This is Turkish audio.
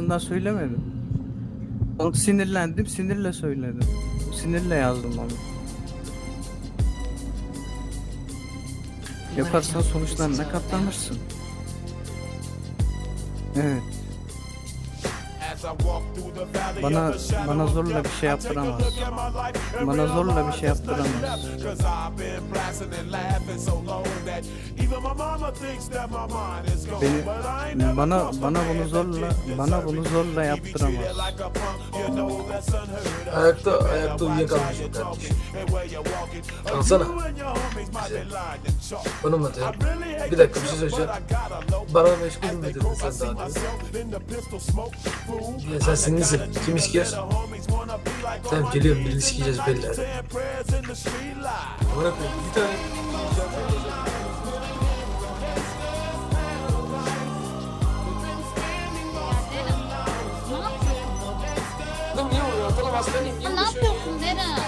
arkasından söylemedim. Onu sinirlendim, sinirle söyledim. Sinirle yazdım onu. Yaparsan sonuçlarına katlanırsın. Evet. Bana bana zorla bir şey yaptıramaz. Bana zorla bir şey yaptıramaz. Beni bana bana bunu zorla bana bunu zorla yaptıramaz. Ayakta, ayakta uyuyakalmışım kardeşim. Alsana. Bana mı atayım? Bir dakika bir şey söyleyeceğim. Bana meşgul mü dedin sen daha demin? Ya sen sinirlisin. Kim iskiyor? Tamam geliyorum birini sikeceğiz belli. Bana. Bir tane. Oğlum niye vuruyor? Olamaz benim. Ya ne yapıyorsun Deren?